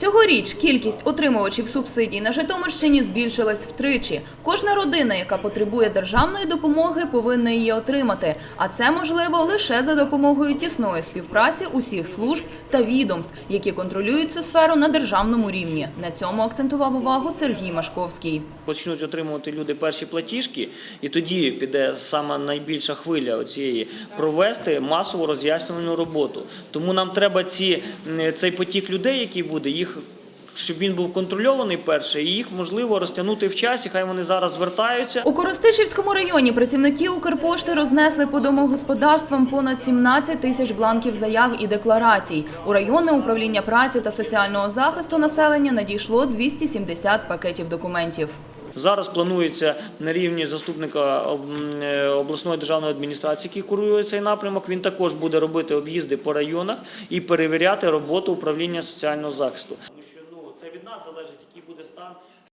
Цьогоріч кількість отримувачів субсидій на Житомирщині збільшилась втричі. Кожна родина, яка потребує державної допомоги, повинна її отримати. А це можливо лише за допомогою тісної співпраці усіх служб та відомств, які контролюють цю сферу на державному рівні. На цьому акцентував увагу Сергій Машковський. Почнуть отримувати люди перші платіжки, і тоді піде саме найбільша хвиля цієї провести масову роз'яснювальну роботу. Тому нам треба ці, цей потік людей, який буде, їх. Щоб він був контрольований перше, і їх можливо розтягнути в часі. Хай вони зараз звертаються. У Коростишівському районі працівники Укрпошти рознесли по домогосподарствам понад 17 тисяч бланків заяв і декларацій. У районне управління праці та соціального захисту населення надійшло 270 пакетів документів. Зараз планується на рівні заступника е, обласної державної адміністрації, який курує цей напрямок. Він також буде робити об'їзди по районах і перевіряти роботу управління соціального захисту. Тому що ну це від нас залежить, який буде стан